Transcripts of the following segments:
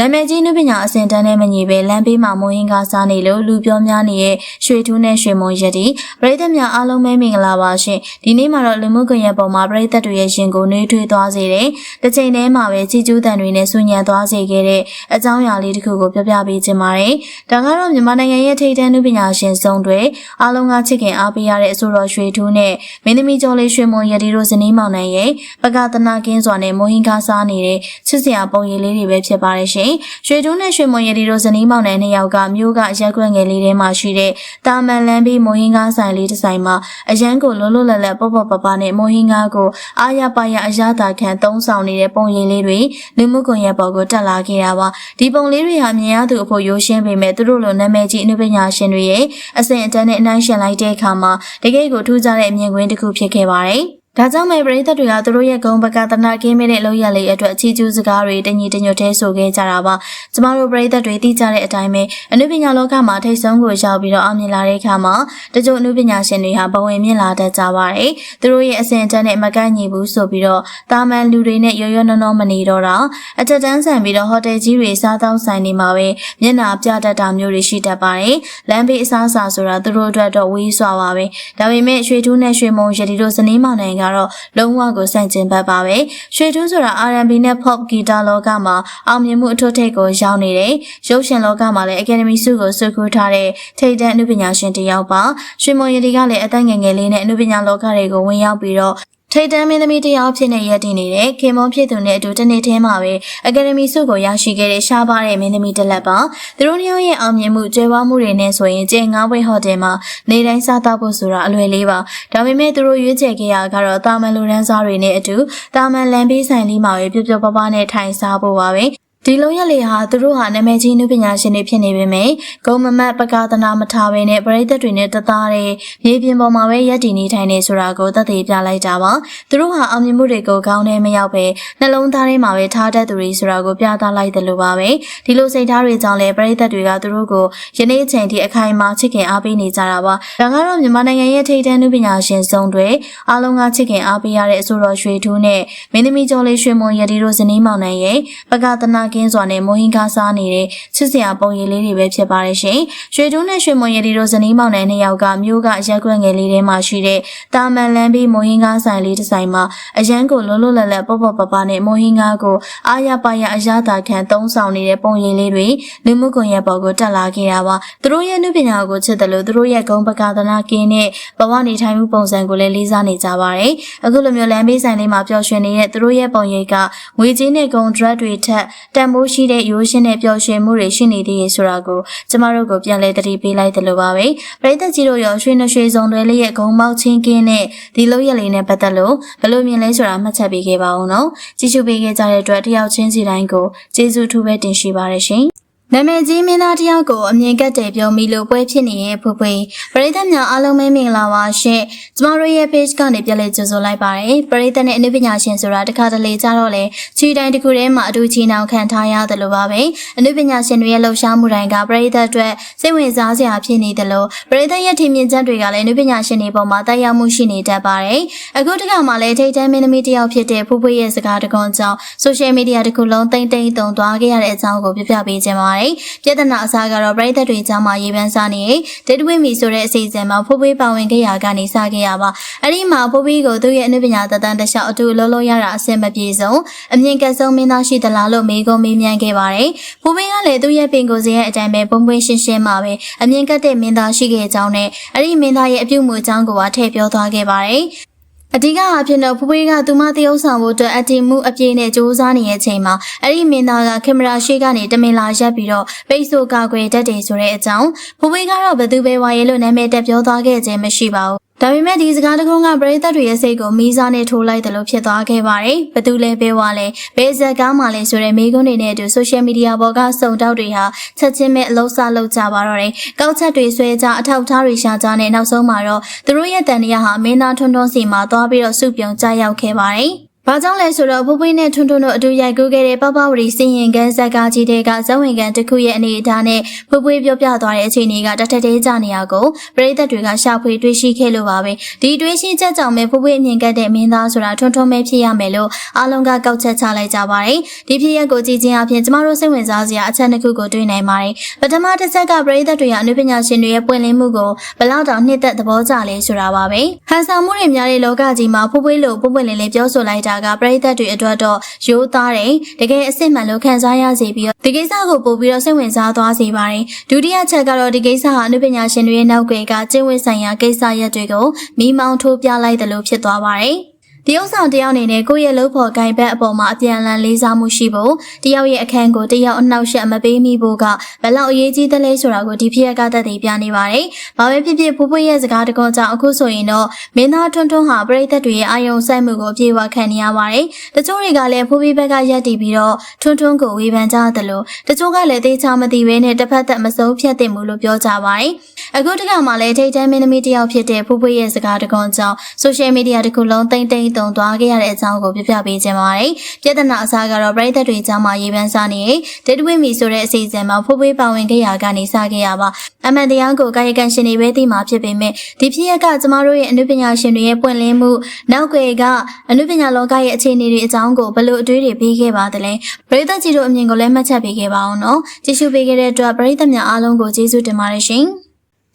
နာမည်ကြီးနုပညာအစင်တန်းနဲ့မညီပဲလမ်းဘေးမှာမုံဟင်းကားစားနေလို့လူပြောများနေတဲ့ရွှေထူးနဲ့ရွှေမုံရက်ဒီပရိသတ်များအားလုံးပဲမင်္ဂလာပါရှင်ဒီနေ့မှာတော့လူမှုကွန်ရက်ပေါ်မှာပရိသတ်တွေရဲ့ရှင်ကိုနှွေးထွေးသွားစေတဲ့တစ်ချိန်တည်းမှာပဲကြည်ကျူးတန်တွေနဲ့ဆူညံသွားစေခဲ့တဲ့အကြောင်းအရာလေးတစ်ခုကိုပြောပြပေးခြင်းပါတယ်ဒါကတော့မြန်မာနိုင်ငံရဲ့ထိပ်တန်းနုပညာရှင်စုံတွေအားလုံးကချစ်ခင်အားပေးရတဲ့အဆိုတော်ရွှေထူးနဲ့မင်းသမီးကျော်လေးရွှေမုံရက်ဒီတို့ဇနီးမောင်နှံရဲ့ပကသနာကင်းစွာနဲ့မုံဟင်းကားစားနေတဲ့ချစ်စရာပုံရိပ်လေးတွေပဲဖြစ်ပါတယ်ရှင်ရွှေထူးနဲ့ရွှေမုံရက်ဒီတို့ဇနီးမောင်နှံနှစ်ယောက်ကမြို့ကရက်ကွက်ငယ်လေးထဲမှာရှိတဲ့တာမန်လန်းပြီးမုံဟင်းကားဆိုင်လေးတစ်ဆိုင်မှာအရန်ကိုလွတ်လွတ်လပ်လပ်ပေါ့ပေါ့ပပနဲ့မုံဟင်းကားကိုအားရပါရအရသာခံသုံးဆောင်နေတဲ့ပုံရိပ်လေးတွေလူမှုကွန်ရက်ပေါ်ကိုတက်လာခဲ့တာပါဒီပုံလေးတွေဟာမြင်ရသူအဖို့ရိုးရှင်းပေမဲ့သူတို့လိုနာမည်ကြီးအနုပညာရှင်တွေရဲ့အစဉ်အတန်းနဲ့အနိုင်ရှင်လိုက်တဲ့အခါမှာတကယ့်ကိုထူးခြားတဲ့အမြင်ကွင်းတစ်ခုဖြစ်ခဲ့ပါတယ် ဒါကြောင့်မဲ့ပရိသတ်တွေကသူတို့ရဲ့ဂုံပကသနာကင်းမဲ့တဲ့အလုပ်ရလေးအတွက်အချီးကျူးစကားတွေတညီတညွတ်သေးဆိုခဲ့ကြတာပါကျမတို့ပရိသတ်တွေသိကြတဲ့အတိုင်းပဲအနုပညာလောကမှာထိတ်ဆုံးကိုရောက်ပြီးတော့အောင်မြင်လာတဲ့အခါမှာတချို့အနုပညာရှင်တွေဟာဘဝင်မြင့်လာတတ်ကြပါတယ်သူတို့ရဲ့အစဉ်အတန်းနဲ့မကန့်ညီဘူးဆိုပြီးတော့တာမန်လူတွေနဲ့ရောရောနှောနှောမနေတော့တာအထက်တန်းဆန်ပြီးတော့ဟိုတယ်ကြီးတွေစားတောင်းဆိုင်နေမှာပဲမျက်နှာပြတတ်တာမျိုးတွေရှိတတ်ပါတယ်လမ်းဘေးအစားအစာဆိုတာသူတို့အတွက်တော့ဝေးစွာပါပဲဒါပေမဲ့ရွှေထူးနဲ့ရွှေမုံရတီတို့ဇနီးမောင်နှံကတော့လုံးဝကိုစန့်ကျင်ဘက်ပါပဲရွှေထူးဆိုတာ R&B နဲ့ Pop ဂီတလောကမှာအောင်မြင်မှုအထွတ်ထိပ်ကိုရောက်နေတယ်ရုပ်ရှင်လောကမှာလည်း Academy ဆုကိုဆွကူထားတဲ့ထိပ်တန်းအနုပညာရှင်တစ်ယောက်ပါရွှေမုံရတီကလည်းအသက်ငယ်ငယ်လေးနဲ့အနုပညာလောကတွေကိုဝင်ရောက်ပြီးတော့ ထိတ်တန်းမင်းသမီးတယောက်ဖြစ်နေရည်တည်နေတဲ့ခင်မွန်ဖြစ်သူနဲ့အတူတနေ့တည်းမှာပဲအကယ်ဒမီဆုကိုရရှိခဲ့တဲ့ရှားပါတဲ့မင်းသမီးတစ်လက်ပါသူတို့နှစ်ယောက်ရဲ့အောင်မြင်မှုကျွဲဝမှုတွေနဲ့ဆိုရင်ကျဲငါးဘွေဟိုတယ်မှာနေတိုင်းစားတော့ဖို့ဆိုတာအလွယ်လေးပါဒါပေမဲ့သူတို့ရွေးချယ်ခဲ့ရကတော့တာမန်လူရန်စားတွေနဲ့အတူတာမန်လန်ပေးဆိုင်လေးမှာပဲပြပြပပနဲ့ထိုင်စားဖို့ပါပဲ ဒီလုံးရက်လေးဟာသူတို့ဟာနာမည်ကြီးနုပညာရှင်တွေဖြစ်နေပေမဲ့ဂုံမမတ်ပကာသနာမထားဘဲနဲ့ပရိသတ်တွေနဲ့တသားတဲ့မြေပြင်ပေါ်မှာပဲရက်တည်နေထိုင်နေဆိုတာကိုသက်သေပြလိုက်တာပါသူတို့ဟာအောင်မြင်မှုတွေကိုကောင်းတဲ့မရောက်ပဲနှလုံးသားထဲမှာပဲထားတတ်သူတွေဆိုတာကိုပြသလိုက်တယ်လို့ပါပဲဒီလိုစိတ်ထားတွေကြောင့်လည်းပရိသတ်တွေကသူတို့ကိုယနေ့ချိန်ထိအခိုင်အမာချစ်ခင်အားပေးနေကြတာပါဒါကတော့မြန်မာနိုင်ငံရဲ့ထိပ်တန်းနုပညာရှင်စုံတွေအားလုံးကချစ်ခင်အားပေးရတဲ့အဆိုတော်ရွှေထူးနဲ့မင်းသမီးကျော်လေးရွှေမွန်ရတီတို့ဇနီးမောင်နှံရဲ့ပကသနာကင်းစွာနဲ့မုံဟင်းကားစားနေတဲ့ချစ်စရာပုံရိပ်လေးတွေပဲဖြစ်ပါတယ်ရှင်။ရွှေတူးနဲ့ရွှေမွန်ရည်တို့ဇနီးမောင်နှံနှစ်ယောက်ကမြို့ကရက်ကွက်ငယ်လေးထဲမှာရှိတဲ့တာမန်လန်းပြီးမုံဟင်းကားဆိုင်လေးတစ်ဆိုင်မှာအရန်ကိုလွတ်လွတ်လပ်လပ်ပေါ့ပေါ့ပပနဲ့မုံဟင်းကားကိုအားရပါရအရသာခံသုံးဆောင်နေတဲ့ပုံရိပ်လေးတွေလူမှုကွန်ရက်ပေါ်ကိုတက်လာခဲ့တာပါ။သူတို့ရဲ့နုပညာကိုချစ်တယ်လို့သူတို့ရဲ့ဂုံပကသနာကင်းနဲ့ဘဝနေထိုင်မှုပုံစံကိုလည်းလေးစားနေကြပါတယ်။အခုလိုမျိုးလမ်းဘေးဆိုင်လေးမှာပျော်ရွှင်နေတဲ့သူတို့ရဲ့ပုံရိပ်ကငွေကြေးနဲ့ဂုံဒရက်တွေထက်တန်ဖိုးရှိတဲ့ရိုးရှင်းတဲ့ပျော်ရွှင်မှုတွေရှိနေသေးရဲ့ဆိုတာကိုကျမတို့ကိုပြန်လဲတတိပေးလိုက်တယ်လို့ပါပဲပရိသတ်ကြီးတို့ရောရွှေနှရွှေစုံတွေလေးရဲ့ဂုံမောက်ချင်းကင်းနဲ့ဒီလိုရက်လေးနဲ့ပတ်သက်လို့ဘယ်လိုမြင်လဲဆိုတာမှတ်ချက်ပေးခဲ့ပါဦးနော်ကြည့်ရှုပေးခဲ့ကြတဲ့အတွက်တယောက်ချင်းစီတိုင်းကိုကျေးဇူးထူးပဲတင်ရှိပါရရှင် နာမည်ကြီးမင်းသားတယောက်ကိုအမြင်ကတ်တယ်ပြောမိလို့ပွဲဖြစ်နေတဲ့ဖွဖွပရိသတ်များအားလုံးပဲမင်္ဂလာပါရှင်ကျမတို့ရဲ့ page ကနေပြန်လည်ကြိုဆိုလိုက်ပါတယ်ပရိသတ်နဲ့အနုပညာရှင်ဆိုတာတစ်ခါတလေကြတော့လေချီတိုင်းတစ်ခုထဲမှာအတူချီနှောင်ခံထားရတယ်လို့ပါပဲအနုပညာရှင်တွေရဲ့လှုပ်ရှားမှုတိုင်းကပရိသတ်အတွက်စိတ်ဝင်စားစရာဖြစ်နေတယ်လို့ပရိသတ်ရဲ့ထင်မြင်ချက်တွေကလည်းအနုပညာရှင်တွေပေါ်မှာတိုက်ရောက်မှုရှိနေတတ်ပါတယ်အခုတခါမှလည်းထိတ်တန်းမင်းသမီးတယောက်ဖြစ်တဲ့ဖွဖွရဲ့စကားတကွန်ကြောင့် social media တစ်ခုလုံးတိမ့်တိမ့်တုံသွားခဲ့ရတဲ့အကြောင်းကိုပြပြပေးခြင်းပါတယ်ပြဿနာအစားကတော့ပရိသတ်တွေကြားမှာရေပန်းစားနေဒေတဝိမီဆိုတဲ့အစီအစဉ်မှာဖိုးဖွေးပါဝင်ခဲ့ရကနေစခဲ့ရပါအဲ့ဒီမှာဖိုးဖွေးကိုသူ့ရဲ့အနုပညာသက်တမ်းတစ်လျှောက်အတူလုံးလုံးရတာအဆင်မပြေဆုံးအမြင့်ကဆုံးမင်းသားရှိသလားလို့မေးခွန်းမေးမြန်းခဲ့ပါတယ်ဖိုးဖွေးကလည်းသူ့ရဲ့ပင်ကိုယ်စီရဲ့အတိုင်းပဲပုံပွင့်ရှင်းရှင်းမှာပဲအမြင့်ကတဲ့မင်းသားရှိခဲ့ကြောင်းနဲ့အဲ့ဒီမင်းသားရဲ့အပြုတ်မှုအကြောင်းကိုပါထည့်ပြောသွားခဲ့ပါတယ် အဓိကအဖြစ်တော့ဖဖွေးကသူမတရုပ်ဆောင်ဖို့အတွက်အတီမှုအပြည့်နဲ့စူးစမ်းနေတဲ့အချိန်မှာအဲ့ဒီမင်းသားကကင်မရာရှေ့ကနေတမင်လာရက်ပြီးတော့ပိတ်ဆို့ကာကွယ်တတ်တယ်ဆိုတဲ့အကြောင်းဖဖွေးကတော့ဘသူပဲဝါရဲလို့နာမည်တက်ပြောသွားခဲ့ခြင်းမရှိပါဘူး ဒါပေမဲ့ဒီစကားတကုန်းကပရိသတ်တွေရဲ့စိတ်ကိုမီးစားနဲ့ထိုးလိုက်တယ်လို့ဖြစ်သွားခဲ့ပါတယ်။ဘသူလဲပဲဝါလဲဘယ်ဇက်ကားမှလဲဆိုတဲ့မိကုန်းတွေနဲ့အတူဆိုရှယ်မီဒီယာပေါ်ကစုံတောက်တွေဟာချက်ချင်းပဲအလုံးစားလုပ်ကြပါတော့တယ်။ကောက်ချက်တွေဆွဲကြအထောက်ထားတွေရှာကြနဲ့နောက်ဆုံးမှာတော့သူတို့ရဲ့တန်တရားဟာမင်းသားထွန်းထွန်းစီမှာသွားပြီးတော့စုပြုံကြရောက်ခဲ့ပါတယ်။။ ဘာကြောင့်လဲဆိုတော့ဖိုးဖွေးနဲ့ထွန်းထွန်းတို့အတူရိုက်ကူးခဲ့တဲ့ပပဝရီစင်ရင်ကန်ဇက်ကားကြီးတွေကဇဝင်ကန်တစ်ခုရဲ့အနေအထားနဲ့ဖိုးဖွေးပြောပြသွားတဲ့အခြေအနေကတထက်သေးကြနေရကိုပရိသတ်တွေကရှာဖွေတွေ့ရှိခဲ့လို့ပါပဲ။ဒီတွေ့ရှိချက်ကြောင့်ပဲဖိုးဖွေးအမြင်ကတ်တဲ့မင်းသားဆိုတာထွန်းထွန်းပဲဖြစ်ရမယ်လို့အားလုံးကကောက်ချက်ချလိုက်ကြပါတယ်။ဒီဖြစ်ရပ်ကိုကြည့်ခြင်းအပြင်ကျမတို့စိတ်ဝင်စားစရာအချက်တစ်ခုကိုတွေ့နိုင်ပါတယ်။ပထမတစ်ချက်ကပရိသတ်တွေကအနုပညာရှင်တွေရဲ့ပွင့်လင်းမှုကိုဘလောက်တောင်နှစ်သက်သဘောကျလဲဆိုတာပါပဲ။ဟန်ဆောင်မှုတွေများတဲ့လောကကြီးမှာဖိုးဖွေးလို့ပွင့်ပွင့်လင်းလင်းပြောဆိုလိုက်တာကပရိသတ်တွေအတွက်တော့ရိုးသားတယ်တကယ်အစ်စ်မှန်လို့ခံစားရစေပြီးတော့ဒီကိစ္စကိုပို့ပြီးတော့စိတ်ဝင်စားသွားစေပါတယ်ဒုတိယချက်ကတော့ဒီကိစ္စဟာအနုပညာရှင်တွေရဲ့နောက်ွယ်ကကျင့်ဝတ်ဆိုင်ရာကိစ္စရပ်တွေကိုမိမောင်းထိုးပြလိုက်တယ်လို့ဖြစ်သွားပါတယ် တရုတ်ဆောင်တယောက်အနေနဲ့ကိုယ့်ရဲ့လုပ်ဖို့ဂိုင်ဘက်အပေါ်မှာအပြန်အလှန်လေးစားမှုရှိဖို့တယောက်ရဲ့အခန်းကိုတယောက်အနှောက်အယှက်မပေးမိဖို့ကဘယ်လောက်အရေးကြီးသလဲဆိုတာကိုဒီဖြစ်ရကတတ်သိပြနေပါတယ်။ဘာပဲဖြစ်ဖြစ်ဖိုးဖွေးရဲ့စကားတကောကြောင့်အခုဆိုရင်တော့မင်းသားထွန်းထွန်းဟာပရိသတ်တွေရဲ့အာယုံဆိုင်မှုကိုအပြေအဝခံနေရပါတယ်။တချို့တွေကလည်းဖိုးဖွေးဘက်ကရက်တည်ပြီးတော့ထွန်းထွန်းကိုဝေဖန်ကြတယ်လို့တချို့ကလည်းသေချာမသိဘဲနဲ့တစ်ဖက်သက်မစိုးဖြတ်တင်မှုလို့ပြောကြပါတယ်။အခုတခါမှလည်းထိတ်တန်းမင်းသမီးတယောက်ဖြစ်တဲ့ဖိုးဖွေးရဲ့စကားတကောကြောင့်ဆိုရှယ်မီဒီယာတစ်ခုလုံးတိမ့်တိမ့်တုံသွားခဲ့ရတဲ့အကြောင်းကိုပြပြပေးခြင်းပါတယ်။ပြဿနာအစားကတော့ပရိသတ်တွေကြားမှာရေပန်းစားနေဒေတဝိမီဆိုတဲ့အစီအစဉ်မှာဖိုးဖွေးပါဝင်ခဲ့ရာကနေစခဲ့ရပါအမှန်တရားကိုကာယကံရှင်တွေပဲသိမှာဖြစ်ပေမဲ့ဒီဖြစ်ရက်ကကျမတို့ရဲ့အနုပညာရှင်တွေရဲ့ပွင့်လင်းမှုနောက်ွယ်ကအနုပညာလောကရဲ့အခြေအနေတွေအကြောင်းကိုဘယ်လိုအတွေးတွေပေးခဲ့ပါသလဲပရိသတ်ကြီးတို့အမြင်ကိုလည်းမှတ်ချက်ပေးခဲ့ပါအောင်နော်ကြည့်ရှုပေးခဲ့တဲ့အတွက်ပရိသတ်များအားလုံးကိုကျေးဇူးတင်ပါတယ်ရှင်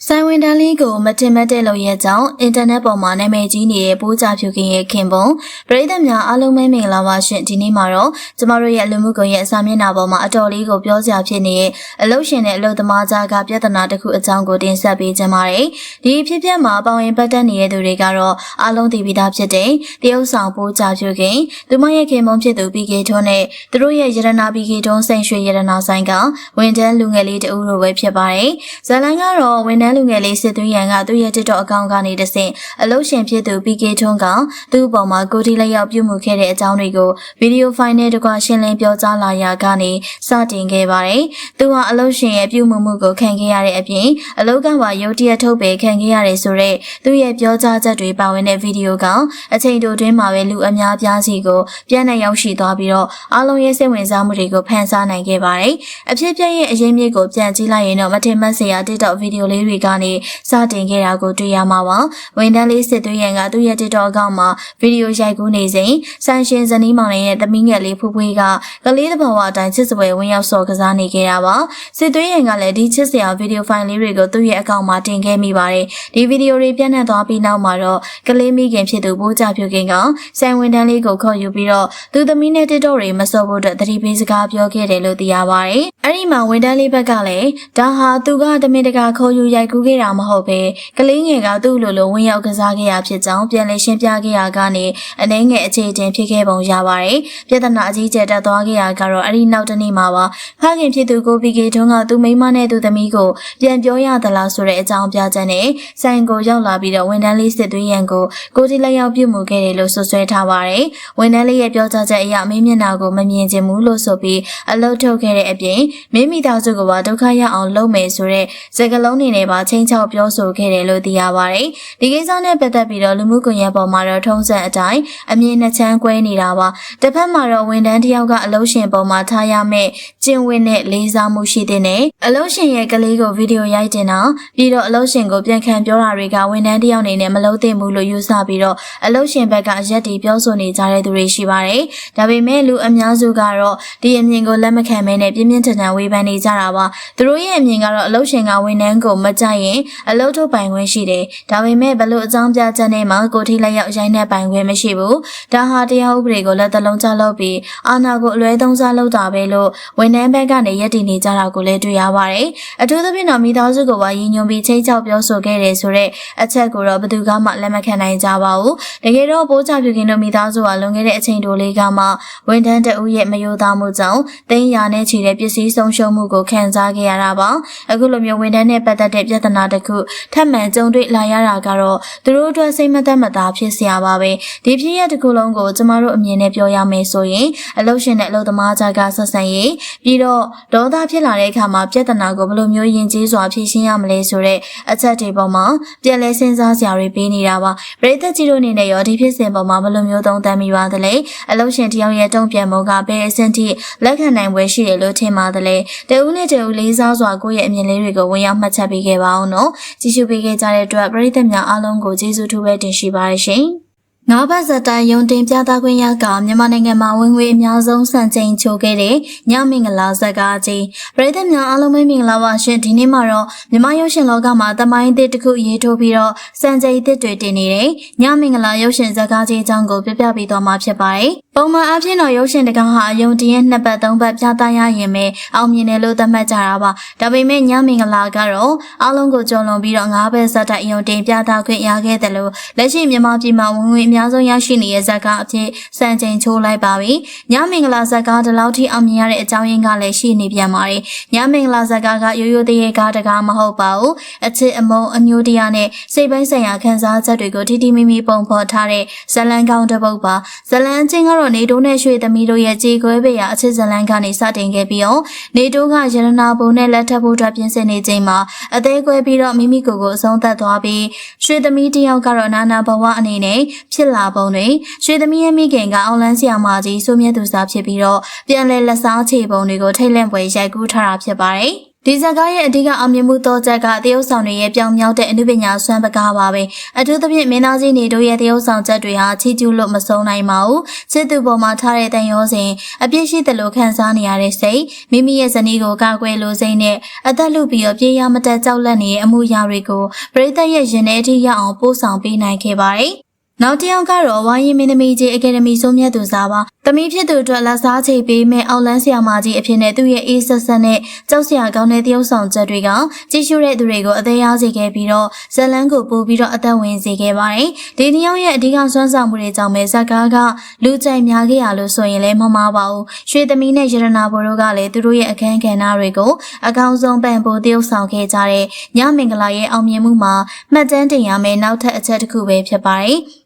ဆိုင်ဝင်တန်းလေးကိုမတင်မတဲ့လို့ရဲ့ကြောင့်အင်တာနက်ပေါ်မှာနာမည်ကြီးနေတဲ့ပိုးကြဖြူခင်ရဲ့ခင်ပုံပရိသတ်များအားလုံးပဲမင်္ဂလာပါရှင်ဒီနေ့မှာတော့ကျမတို့ရဲ့လူမှုကွန်ရက်အစာမျက်နှာပေါ်မှာအတော်လေးကိုပြောစရာဖြစ်နေတဲ့အလုပ်ရှင်နဲ့အလုပ်သမားကြားကပြဿနာတစ်ခုအကြောင်းကိုတင်ဆက်ပေးကြပါမယ်ဒီဖြစ်ပျက်မှာပါဝင်ပတ်သက်နေတဲ့သူတွေကတော့အားလုံးသိပြီးသားဖြစ်တဲ့တရုတ်ဆောင်ပိုးကြဖြူခင်သူမရဲ့ခင်ပုံဖြစ်သူပီကေထွန်းနဲ့သူတို့ရဲ့ရတနာပီကေထွန်းစိန်ရွှေရတနာဆိုင်ကဝန်တန်းလူငယ်လေးတဦးလိုပဲဖြစ်ပါတယ်ဇလန်ကတော့ဝန်တန်းလူငယ်လေးစစ်သွင်းရန်ကသူ့ရဲ့ TikTok အကောင့်ကနေတဆင့်အလုပ်ရှင်ဖြစ်သူ PK ထွန်းကသူ့အပေါ်မှာကိုတီလက်ရောက်ပြုမှုခဲ့တဲ့အကြောင်းတွေကိုဗီဒီယိုဖိုင်နဲ့တကွရှင်းလင်းပြောကြားလာရာကနေစတင်ခဲ့ပါတယ်။သူဟာအလုပ်ရှင်ရဲ့ပြုမှုမှုကိုခံခဲ့ရတဲ့အပြင်အလုပ်ကပါရုတ်တရက်ထုတ်ပေခံခဲ့ရတယ်ဆိုတော့သူ့ရဲ့ပြောကြားချက်တွေပါဝင်တဲ့ဗီဒီယိုကအချိန်တိုတွင်းမှာပဲလူအများပြားစီကိုပြန်နဲ့ရောက်ရှိသွားပြီးတော့အားလုံးရဲ့စိတ်ဝင်စားမှုတွေကိုဖန်ဆားနိုင်ခဲ့ပါတယ်။အဖြစ်ပြရဲ့အရင်မြစ်ကိုပြန်ကြည့်လိုက်ရင်တော့မထင်မှတ်စရာ TikTok ဗီဒီယိုလေးတွေကနေစတင်ခဲ့တာကိုတွေ့ရမှာပါ။ဝန်ထမ်းလေးစစ်သွေးရန်ကသူ့ရဲ့ TikTok အကောင့်မှာဗီဒီယိုရိုက်ကူးနေစဉ်ဆန်ရှင်ဇနီးမောင်နှံရဲ့သမီးငယ်လေးဖူးဖွေးကကလေးတစ်ဘဝအတိုင်းချစ်စပွဲဝင်ရောက်စော်ကစားနေခဲ့တာပါ။စစ်သွေးရန်ကလည်းဒီချစ်စရာဗီဒီယိုဖိုင်လေးတွေကိုသူ့ရဲ့အကောင့်မှာတင်ခဲ့မိပါတယ်။ဒီဗီဒီယိုတွေပြန့်နှံ့သွားပြီးနောက်မှာတော့ကလေးမိခင်ဖြစ်သူပိုးကြဖြူခင်ကဆန်ဝန်ထမ်းလေးကိုခေါ်ယူပြီးတော့သူသမီးနဲ့ TikTok တွေမစော်ဖို့အတွက်သတိပေးစကားပြောခဲ့တယ်လို့သိရပါတယ်။အဲ့ဒီမှာဝန်ထမ်းလေးဘက်ကလည်းဒါဟာသူကတမင်တကာခေါ်ယူရိုက်ကူးခဲ့တာမဟုတ်ပဲကလေးငယ်ကသူ့လိုလိုဝင်ရောက်ကစားခဲ့ရဖြစ်ကြောင်းပြန်လည်ရှင်းပြခဲ့ရကနေအနှဲငယ်အခြေအတင်ဖြစ်ခဲ့ပုံရပါတယ်။ပြဿနာအကြီးကျယ်တက်သွားခဲ့ရကတော့အဲ့ဒီနောက်တနေ့မှာပါဖခင်ဖြစ်သူကိုပီကေထွန်းကသူမိမနဲ့သူသမီးကိုပြန်ပြောရသလားဆိုတဲ့အကြောင်းပြချက်နဲ့ဆိုင်ကိုရောက်လာပြီးတော့ဝန်ထမ်းလေးစစ်သွေးရန်ကိုကိုတီလက်ရောက်ပြုတ်မှုခဲ့တယ်လို့ဆွဆွဲထားပါတယ်။ဝန်ထမ်းလေးရဲ့ပြောကြားချက်အရမင်းမျက်နှာကိုမမြင်ချင်ဘူးလို့ဆိုပြီးအလုတ်ထုတ်ခဲ့တဲ့အပြင်မင်းမိသားစုကပါဒုက္ခရောက်အောင်လုပ်မယ်ဆိုတဲ့စကားလုံးတွေနဲ့ပါချင်းချောက်ပြောဆိုခဲ့တယ်လို့သိရပါတယ်။ဒီကိစ္စနဲ့ပတ်သက်ပြီးတော့လူမှုကွန်ရက်ပေါ်မှာတော့ထုံးစံအတိုင်းအမြင်နှချမ်းကွဲနေတာပါ။တစ်ဖက်မှာတော့ဝန်ထမ်းတစ်ယောက်ကအလုပ်ရှင်ပေါ်မှာထားရမယ့်ကျင့်ဝတ်နဲ့လေးစားမှုရှိတဲ့နဲ့အလုပ်ရှင်ရဲ့ကလေးကိုဗီဒီယိုရိုက်တင်တာပြီးတော့အလုပ်ရှင်ကိုပြန်ခံပြောတာတွေကဝန်ထမ်းတစ်ယောက်အနေနဲ့မလုပ်သင့်ဘူးလို့ယူဆပြီးတော့အလုပ်ရှင်ဘက်ကရက်တီပြောဆိုနေကြတဲ့သူတွေရှိပါတယ်။ဒါပေမဲ့လူအများစုကတော့ဒီအမြင်ကိုလက်မခံမဲနဲ့ပြင်းပြင်းထန်ထန်ဝေဖန်နေကြတာပါ။သူတို့ရဲ့အမြင်ကတော့အလုပ်ရှင်ကဝန်ထမ်းကိုမကြိုက်ရင်အလုပ်ထုတ်ပိုင်ခွင့်ရှိတယ်။ဒါပေမဲ့ဘလို့အကြောင်းပြချက်နဲ့မှကိုထိလက်ရောက်ရိုင်းတဲ့ပိုင်ခွင့်မရှိဘူး။ဒါဟာတရားဥပဒေကိုလက်သလုံးချလုပ်ပြီးအာဏာကိုအလွဲသုံးစားလုပ်တာပဲလို့ဝန်ထမ်းဘက်ကနေရည်တည်နေကြတာကိုလည်းတွေ့ရပါတယ်။အထူးသဖြင့်တော့မိသားစုကပါရည်ညွှန်ပြီးချိန်ချောက်ပြောဆိုခဲ့တယ်ဆိုတဲ့အချက်ကိုတော့ဘယ်သူကမှလက်မခံနိုင်ကြပါဘူး။တကယ်တော့ပိုးချပြခင်တို့မိသားစုကလွန်ခဲ့တဲ့အချိန်တိုလေးကမှဝန်ထမ်းတအုပ်ရဲ့မယိုသားမှုကြောင့်တင်းရာနဲ့ချီတဲ့ပစ္စည်းဆုံးရှုံးမှုကိုခံစားခဲ့ရတာပါအခုလိုမျိုးဝန်ထမ်းနဲ့ပတ်သက်တဲ့ပြဿနာတစ်ခုထပ်မံကြုံတွေ့လာရတာကတော့သူတို့အတွက်စိတ်မသက်မသာဖြစ်စရာပါပဲဒီဖြစ်ရပ်တစ်ခုလုံးကိုကျမတို့အမြင်နဲ့ပြောရမယ်ဆိုရင်အလုပ်ရှင်နဲ့အလုပ်သမားကြားကဆက်ဆံရေးပြီးတော့ဒေါသဖြစ်လာတဲ့အခါမှာပြဿနာကိုဘယ်လိုမျိုးယဉ်ကျေးစွာဖြေရှင်းရမလဲဆိုတဲ့အချက်တွေပေါ်မှာပြန်လဲစဉ်းစားစရာတွေပေးနေတာပါပရိသတ်ကြီးတို့အနေနဲ့ရောဒီဖြစ်စဉ်ပေါ်မှာဘယ်လိုမျိုးသုံးသပ်မိပါသလဲအလုပ်ရှင်တယောက်ရဲ့တုံ့ပြန်မှုကဘယ်အဆင့်ထိလက်ခံနိုင်ပွဲရှိတယ်လို့ထင်ပါသလဲတဦးနဲ့တဦးလေးစားစွာကိုယ့်ရဲ့အမြင်လေးတွေကိုဝင်ရောက်မှတ်ချက်ပေးခဲ့ပါအောင်နော်ကြည့်ရှုပေးခဲ့ကြတဲ့အတွက်ပရိသတ်များအားလုံးကိုကျေးဇူးထူးပဲတင်ရှိပါရရှင် ငါးဘတ်ဇက်တိုင်ယုံတင်ပြသခွင့်ရကမြန်မာနိုင်ငံမှာဝင်ငွေအများဆုံးစံချိန်ချိုးခဲ့တဲ့ညမင်္ဂလာဇက်ကားကြီးပရိသတ်များအားလုံးပဲမင်္ဂလာပါရှင်ဒီနေ့မှာတော့မြန်မာရုပ်ရှင်လောကမှာတမိုင်းအသစ်တစ်ခုရေးထိုးပြီးတော့စံချိန်အသစ်တွေတင်နေတဲ့ညမင်္ဂလာရုပ်ရှင်ဇက်ကားကြီးအကြောင်းကိုပြပြပေးသွားမှာဖြစ်ပါတယ်ပုံမှန်အဖြစ်တော့ရုပ်ရှင်တကားဟာအယုံတင်ရဲ့နှစ်ပတ်သုံးပတ်ပြသရရင်ပဲအောင်မြင်တယ်လို့သတ်မှတ်ကြတာပါဒါပေမဲ့ညမင်္ဂလာကတော့အားလုံးကိုကြုံလွန်ပြီးတော့ငါးဘတ်ဇက်တိုင်အယုံတင်ပြသခွင့်ရခဲ့တယ်လို့လက်ရှိမြန်မာပြည်မှာဝင်ငွေအများဆုံးရရှိနေတဲ့ဇက်ကားအဖြစ်စံချိန်ချိုးလိုက်ပါပြီ။ညမင်္ဂလာဇက်ကားဒီလောက်ထိအောင်မြင်ရတဲ့အကြောင်းရင်းကလည်းရှိနေပြန်ပါတယ်။ညမင်္ဂလာဇက်ကားကရိုးရိုးသေးသေးကားတကားမဟုတ်ပါဘူး။အချစ်အမုန်းအညိုတရားနဲ့စိတ်ပိုင်းဆိုင်ရာခံစားချက်တွေကိုထိထိမိမိပုံဖော်ထားတဲ့ဇလန်ကောင်းတစ်ပုဒ်ပါ။ဇလန်ချင်းကတော့နေတိုးနဲ့ရွှေသမီးတို့ရဲ့ကြေကွဲပေရာအချစ်ဇလန်ကနေစတင်ခဲ့ပြီးတော့နေတိုးကရတနာဘုံနဲ့လက်ထပ်ဖို့အတွက်ပြင်ဆင်နေချိန်မှာအသေးကွဲပြီးတော့မိမိကိုယ်ကိုအဆုံးသတ်သွားပြီးရွှေသမီးတယောက်ကတော့နာနာဘဝအနေနဲ့ဖြစ်လာပုံတွင်ရွှေသမီးရဲ့မိခင်ကအောင်လန်းဆီယာမကြီးစိုးမြတ်သူစားဖြစ်ပြီးတော့ပြန်လဲလက်စားချေပုံတွေကိုထိတ်လန့်ပွဲရိုက်ကူးထားတာဖြစ်ပါတယ်။ဒီဇက်ကားရဲ့အဓိကအောင်မြင်မှုတော့ချက်ကတရုတ်ဆောင်တွေရဲ့ပြောင်မြောက်တဲ့အနုပညာစွမ်းပကားပါပဲအထူးသဖြင့်မင်းသားကြီးနေတို့ရဲ့တရုတ်ဆောင်ချက်တွေဟာချီကျူးလို့မဆုံးနိုင်ပါဘူးချစ်သူပေါ်မှာထားတဲ့တန်ရောစဉ်အပြစ်ရှိတယ်လို့ခံစားနေရတဲ့စိတ်မိမိရဲ့ဇနီးကိုကာကွယ်လို့စိတ်နဲ့အသက်လူပြီးတော့ပြေးရမတက်ကြောက်လန့်နေတဲ့အမှုရာတွေကိုပရိသတ်ရဲ့ရင်ထဲအထိရောက်အောင်ပို့ဆောင်ပေးနိုင်ခဲ့ပါတယ် နောက်တစ်ယောက်ကတော့ဝိုင်းရင်မင်းသမီးကြီးအကယ်ဒမီဆုံးမြတ်သူစားပါ။တမီးဖြစ်သူအတွက်လက်စားချိတ်ပေးမဲ့အောက်လန်းဆရာမကြီးအဖြစ်နဲ့သူ့ရဲ့အေးဆက်ဆက်နဲ့ကြောက်စရာကောင်းတဲ့တရုပ်ဆောင်ချက်တွေကကြည့်ရှုတဲ့သူတွေကိုအသေးရစေခဲ့ပြီးတော့ဇလန်းကိုပို့ပြီးတော့အသက်ဝင်စေခဲ့ပါတယ်။ဒီတစ်ယောက်ရဲ့အဓိကစွမ်းဆောင်မှုတွေကြောင့်ပဲဇက်ကားကလူကြိုက်များခဲ့ရလို့ဆိုရင်လည်းမမှားပါဘူး။ရွှေသမီးနဲ့ရတနာဘိုတို့ကလည်းသူတို့ရဲ့အခန်းကဏ္ဍတွေကိုအကောင်းဆုံးပံ့ပိုးတရုပ်ဆောင်ခဲ့ကြတဲ့ညမင်္ဂလာရဲ့အောင်မြင်မှုမှာမှတ်တမ်းတင်ရမယ့်နောက်ထပ်အချက်တစ်ခုပဲဖြစ်ပါတယ်။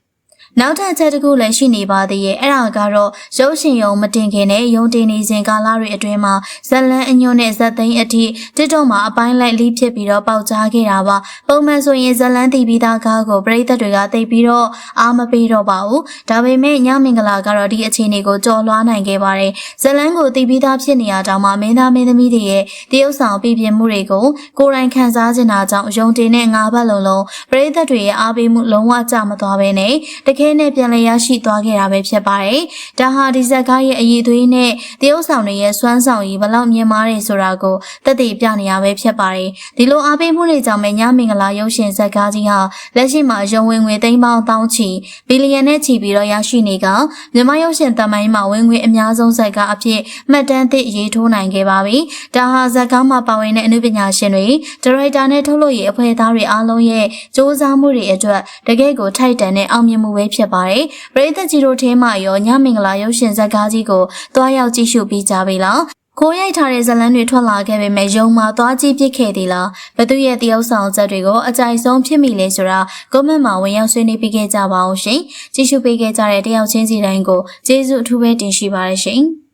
နောက်ထပ်အချက်တစ်ခုလည်းရှိနေပါသေးရဲ့အဲ့ဒါကတော့ရုပ်ရှင်ရုံမတင်ခင်နဲ့ရုံတင်နေစဉ်ကာလတွေအတွင်းမှာဇက်လန်အညွန့်နဲ့ဇက်သိန်းအထိတစ်တော့မှာအပိုင်းလိုက်လိဖြစ်ပြီးတော့ပေါက်ကြားခဲ့တာပါပုံမှန်ဆိုရင်ဇက်လန်တီးပြီးသားကားကိုပရိသတ်တွေကသိပြီးတော့အားမပေးတော့ပါဘူးဒါပေမဲ့ညမင်္ဂလာကတော့ဒီအခြေအနေကိုကြော်လွှားနိုင်ခဲ့ပါတယ်ဇက်လန်ကိုတီးပြီးသားဖြစ်နေရတောင်မှမင်းသားမင်းသမီးတွေရဲ့တရုပ်ဆောင်ပြပြမှုတွေကိုကိုယ်တိုင်ခံစားချင်တာကြောင့်ရုံတင်နဲ့ငါးဘက်လုံးလုံးပရိသတ်တွေရဲ့အားပေးမှုလုံးဝကြမသွားဘဲနဲ့တကယ်နဲ့ပြန်လည်ရရှိသွားခဲ့တာပဲဖြစ်ပါတယ်။ဒါဟာဒီဇက်ကားရဲ့အည်သွေးနဲ့တရုပ်ဆောင်တွေရဲ့စွမ်းဆောင်ရည်ဘလောက်မြင်မာတယ်ဆိုတာကိုသက်သေပြနေရပဲဖြစ်ပါတယ်။ဒီလိုအားပေးမှုတွေကြောင့်ပဲညမင်္ဂလာရုပ်ရှင်ဇက်ကားကြီးဟာလက်ရှိမှာရုံဝင်ငွေသိန်းပေါင်းတောင်းချီဘီလီယံနဲ့ချီပြီးတော့ရရှိနေကမြန်မာရုပ်ရှင်တမိုင်းမှာဝင်ငွေအများဆုံးဇက်ကားအဖြစ်မှတ်တမ်းသစ်ရေးထိုးနိုင်ခဲ့ပါပြီ။ဒါဟာဇက်ကားမှာပါဝင်တဲ့အမှုပညာရှင်တွေဒါရိုက်တာနဲ့ထုတ်လုပ်ရေးအဖွဲ့သားတွေအားလုံးရဲ့စ조사မှုတွေအတွက်တကယ့်ကိုထိုက်တန်တဲ့အောင်မြင်မှုပဲဖြစ်ပါတယ်။ပရိသတ်ကြီးတို့ထဲမှာရောညမင်္ဂလာရုပ်ရှင်ဇာတ်ကားကြီးကိုတွားရောက်ကြည့်ရှုပြီးကြပြီလား။ကိုရိုက်ထားတဲ့ဇလန်းတွေထွက်လာခဲ့ပေမဲ့ယုံမှာသွားကြည့်ပြစ်ခဲ့သေးလားဘသူရဲ့တရုပ်ဆောင်ချက်တွေကိုအကြိုက်ဆုံးဖြစ်မိလဲဆိုတာကွန်မန့်မှာဝင်ရောက်ဆွေးနွေးပေးခဲ့ကြပါအောင်ရှင်ကြည့်ရှုပေးခဲ့ကြတဲ့တယောက်ချင်းစီတိုင်းကိုကျေးဇူးအထူးပဲတင်ရှိပါတယ်ရှင်။